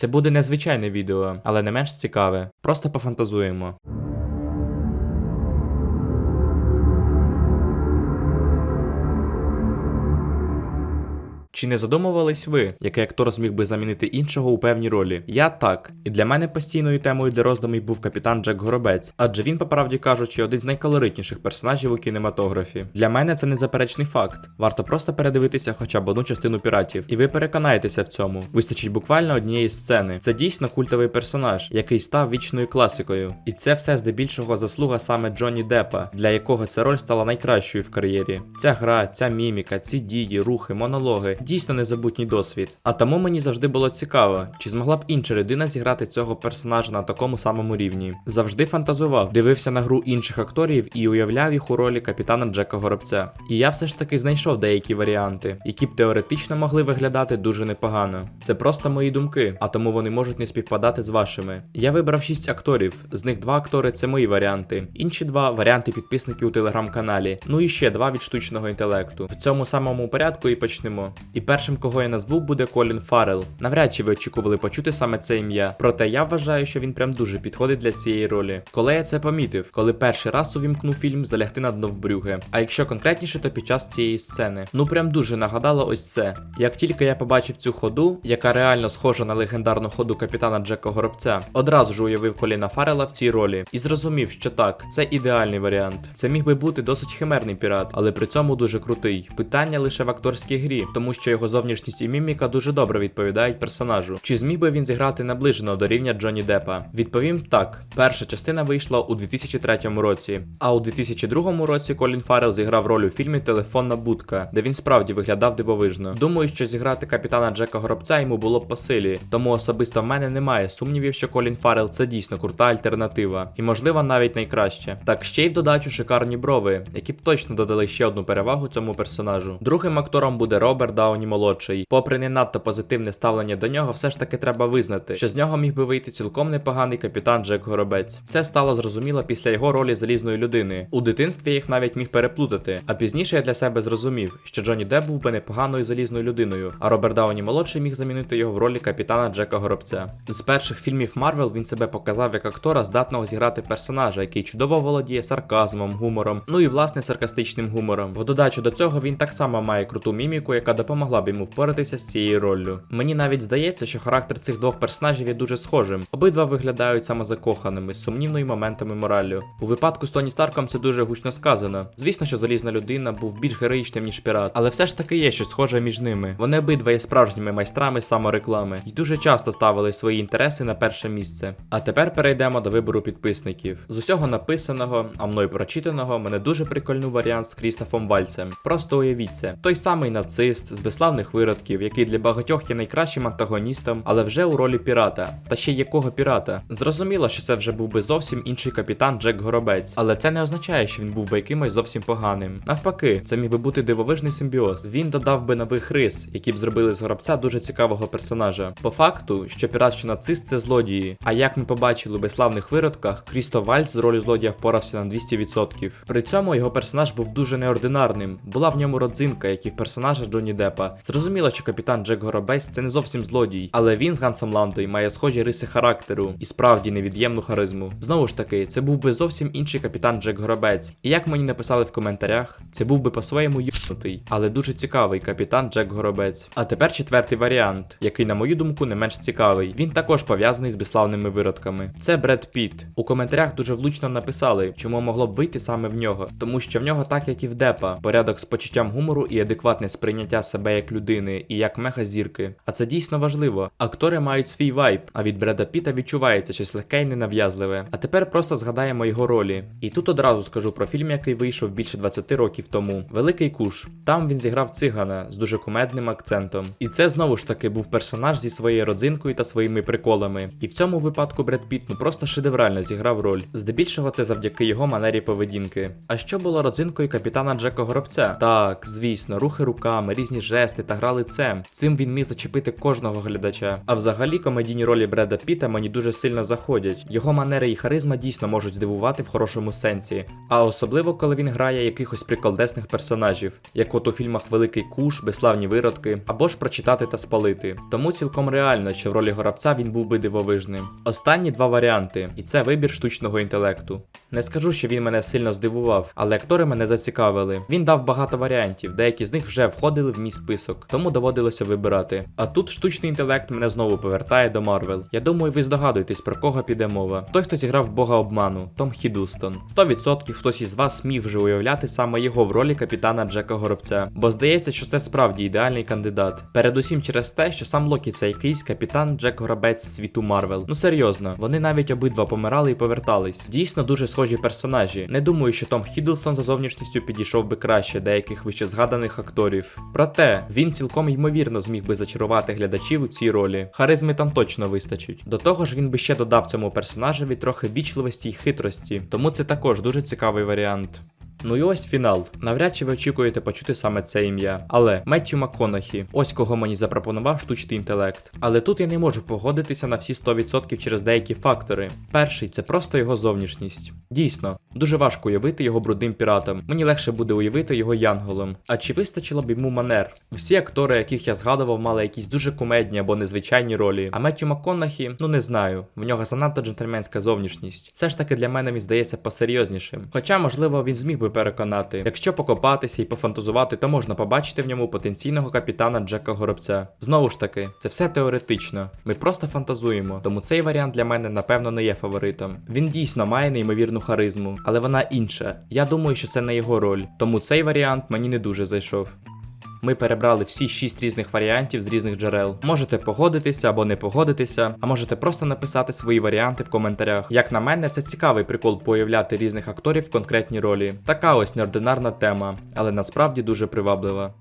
Це буде незвичайне відео, але не менш цікаве. Просто пофантазуємо. Чи не задумувались ви, який актор зміг би замінити іншого у певній ролі? Я так. І для мене постійною темою для роздумів був капітан Джек Горобець, адже він, по правді кажучи, один з найколоритніших персонажів у кінематографі. Для мене це незаперечний факт. Варто просто передивитися хоча б одну частину піратів, і ви переконаєтеся в цьому. Вистачить буквально однієї сцени. Це дійсно культовий персонаж, який став вічною класикою. І це все здебільшого заслуга саме Джонні Деппа, для якого ця роль стала найкращою в кар'єрі. Ця гра, ця міміка, ці дії, рухи, монологи дійсно незабутній досвід. А тому мені завжди було цікаво, чи змогла б інша людина зіграти цього персонажа на такому самому рівні. Завжди фантазував, дивився на гру інших акторів і уявляв їх у ролі капітана Джека Горобця. І я все ж таки знайшов деякі варіанти, які б теоретично могли виглядати дуже непогано. Це просто мої думки, а тому вони можуть не співпадати з вашими. Я вибрав 6 акторів, з них два актори це мої варіанти, інші два варіанти підписників у телеграм-каналі, ну і ще два від штучного інтелекту. В цьому самому порядку і почнемо. І першим, кого я назву, буде Колін Фаррелл. Навряд чи ви очікували почути саме це ім'я. Проте я вважаю, що він прям дуже підходить для цієї ролі. Коли я це помітив, коли перший раз увімкнув фільм Залягти на дно в брюги. А якщо конкретніше, то під час цієї сцени. Ну прям дуже нагадало ось це. Як тільки я побачив цю ходу, яка реально схожа на легендарну ходу капітана Джека Горобця, одразу ж уявив Коліна Фаррелла в цій ролі і зрозумів, що так, це ідеальний варіант. Це міг би бути досить химерний пірат, але при цьому дуже крутий. Питання лише в акторській грі, тому що його зовнішність і міміка дуже добре відповідають персонажу. Чи зміг би він зіграти наближено до рівня Джонні Деппа? Відповім так: перша частина вийшла у 2003 році, а у 2002 році Колін Фаррелл зіграв роль у фільмі Телефонна будка, де він справді виглядав дивовижно. Думаю, що зіграти капітана Джека Горобця йому було б по силі, тому особисто в мене немає сумнівів, що Колін Фаррелл це дійсно крута альтернатива, і можливо навіть найкраще. Так ще й в додачу шикарні брови, які б точно додали ще одну перевагу цьому персонажу. Другим актором буде Роберт Дауні молодший. Попри не надто позитивне ставлення до нього, все ж таки треба визнати, що з нього міг би вийти цілком непоганий капітан Джек Горобець. Це стало зрозуміло після його ролі залізної людини. У дитинстві їх навіть міг переплутати, а пізніше я для себе зрозумів, що Джонні Депп був би непоганою залізною людиною, а Роберт Дауні молодший міг замінити його в ролі капітана Джека Горобця. З перших фільмів Марвел він себе показав як актора, здатного зіграти персонажа, який чудово володіє сарказмом, гумором, ну і власне саркастичним гумором. В додачу до цього він так само має круту міміку, яка допомогла б йому впоратися з цією роллю. Мені навіть здається, що характер цих двох персонажів є дуже схожим. Обидва виглядають самозакоханими, з сумнівною моментами мораллю. У випадку з Тоні Старком це дуже гучно сказано. Звісно, що залізна людина був більш героїчним, ніж пірат, але все ж таки є щось схоже між ними. Вони обидва є справжніми майстрами самореклами і дуже часто ставили свої інтереси на перше місце. А тепер перейдемо до вибору підписників. З усього написаного, а мною прочитаного, мене дуже прикольнув варіант з Крістофом Вальцем. Просто уявіть це. Той самий нацист з безславних виродків, який для багатьох є найкращим антагоністом, але вже у ролі пірата. Та ще якого пірата? Зрозуміло, що це вже був би зовсім інший капітан Джек Горобець, але це не означає, що він був би якимось зовсім поганим. Навпаки, це міг би бути дивовижний симбіоз. Він додав би нових рис, які б зробили з горобця дуже цікавого персонажа. По факту, що пірат, що нацист це злодії. А як ми побачили у безславних виродках, Крісто Вальц з ролі злодія впорався на 200%. При цьому його персонаж був дуже неординарним. Була в ньому родзинка, як і в персонажа Джонні Деппа. Зрозуміло, що капітан Джек Горобець це не зовсім злодій, але він з Гансом Ландою має схожі риси характеру і справді невід'ємну харизму. Знову ж таки, це був би зовсім інший капітан Джек Горобець. І як мені написали в коментарях, це був би по-своєму юнутий, але дуже цікавий капітан Джек Горобець. А тепер четвертий варіант, який, на мою думку, не менш цікавий. Він також пов'язаний з безславними виродками. Це Бред Піт. У коментарях дуже влучно написали, чому могло б вийти саме в нього, тому що в нього, так як і в Депа, порядок з почуттям гумору і адекватне сприйняття себе як людини і як мегазірки. А це дійсно важливо. Актори мають свій вайб, а від Бреда Піта відчувається щось легке і ненав'язливе. А тепер просто згадаємо його ролі. І тут одразу скажу про фільм, який вийшов більше 20 років тому. Великий куш. Там він зіграв цигана з дуже кумедним акцентом. І це знову ж таки був персонаж зі своєю родзинкою та своїми приколами. І в цьому випадку Бред Піт ну просто шедеврально зіграв роль. Здебільшого це завдяки його манері поведінки. А що було родзинкою капітана Джека Горобця? Так, звісно, рухи руками, різні жести. Жести та гра лицем. Цим він міг зачепити кожного глядача. А взагалі комедійні ролі Бреда Піта мені дуже сильно заходять. Його манери і харизма дійсно можуть здивувати в хорошому сенсі. А особливо, коли він грає якихось приколдесних персонажів, як от у фільмах Великий Куш, Безславні виродки, або ж прочитати та спалити. Тому цілком реально, що в ролі горобця він був би дивовижним. Останні два варіанти, і це вибір штучного інтелекту. Не скажу, що він мене сильно здивував, але актори мене зацікавили. Він дав багато варіантів, деякі з них вже входили в мій список, тому доводилося вибирати. А тут штучний інтелект мене знову повертає до Марвел. Я думаю, ви здогадуєтесь, про кого піде мова. Той, хто зіграв бога обману, Том Хіддлстон. 100% хтось із вас міг вже уявляти саме його в ролі капітана Джека Горобця, бо здається, що це справді ідеальний кандидат. Передусім через те, що сам Локі це якийсь капітан Джек Горобець світу Марвел. Ну серйозно, вони навіть обидва помирали і повертались. Дійсно дуже схожі персонажі. Не думаю, що Том Хіддлстон за зовнішністю підійшов би краще деяких вищезгаданих акторів. Проте він цілком ймовірно зміг би зачарувати глядачів у цій ролі. Харизми там точно вистачить. До того ж, він би ще додав цьому персонажеві трохи вічливості й хитрості, тому це також дуже цікавий варіант. Ну і ось фінал. Навряд чи ви очікуєте почути саме це ім'я. Але Меттю МакКонахі, ось кого мені запропонував штучний інтелект. Але тут я не можу погодитися на всі 100% через деякі фактори. Перший це просто його зовнішність. Дійсно, дуже важко уявити його брудним піратом. Мені легше буде уявити його янголом. А чи вистачило б йому манер? Всі актори, яких я згадував, мали якісь дуже кумедні або незвичайні ролі. А Меттю МакКонахі, ну не знаю. В нього занадто джентльменська зовнішність. Все ж таки для мене він здається посерйознішим. Хоча, можливо, він зміг би переконати. Якщо покопатися і пофантазувати, то можна побачити в ньому потенційного капітана Джека Горобця. Знову ж таки, це все теоретично. Ми просто фантазуємо, тому цей варіант для мене напевно не є фаворитом. Він дійсно має неймовірну харизму, але вона інша. Я думаю, що це не його роль, тому цей варіант мені не дуже зайшов. Ми перебрали всі шість різних варіантів з різних джерел. Можете погодитися або не погодитися, а можете просто написати свої варіанти в коментарях. Як на мене, це цікавий прикол появляти різних акторів в конкретній ролі. Така ось неординарна тема, але насправді дуже приваблива.